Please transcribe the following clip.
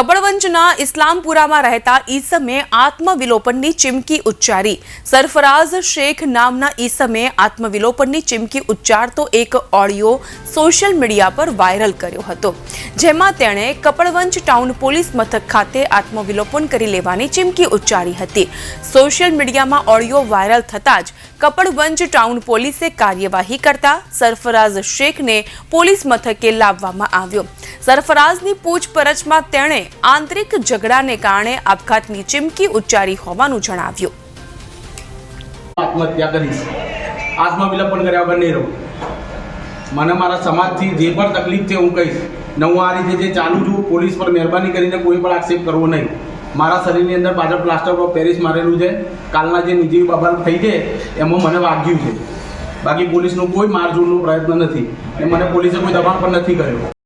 કપડવંજના ઇસ્લામપુરામાં રહેતા ઈસમે આત્મવિલોપનની ચીમકી ઉચ્ચારી. સરફરાઝ શેખ નામના ઈસમે આત્મવિલોપનની ચીમકી ઉચ્ચારતો એક ઓડિયો સોશિયલ મીડિયા પર વાયરલ કર્યો હતો. જેમાં તેણે કપડવંજ ટાઉન પોલીસ મથક ખાતે આત્મવિલોપન કરી લેવાની ચીમકી ઉચ્ચારી હતી. સોશિયલ મીડિયામાં ઓડિયો વાયરલ થતાં જ કપડવંજ ટાઉન પોલીસે કાર્યવાહી કરતા સરફરાઝ શેખને પોલીસ મથકે લાવવામાં આવ્યો. સરફરાઝની પૂછપરછમાં તેણે આંતરિક ઝઘડાને કારણે આપઘાતની ચીમકી ઉચ્ચારી હોવાનું જણાવ્યું. આત્મહત્યા કરીશ. આત્મવિલંબન કર્યા વગર નહીં રહું. મને મારા સમાજથી જે પણ તકલીફ છે હું કહીશ. ને હું આ રીતે જે ચાલુ છું, પોલીસ પર મહેરબાની કરીને કોઈ પણ આક્ષેપ કરવો નહીં. મારા શરીરની અંદર પાછળ પ્લાસ્ટર ઓફ પેરિસ મારેલું છે. કાલના જે નિજી બાબા થઈ છે, એમાં મને વાગ્યું છે. બાકી પોલીસનો કોઈ મારઝૂડનો પ્રયત્ન નથી. એ મને પોલીસે કોઈ દબાણ પણ નથી કર્યો.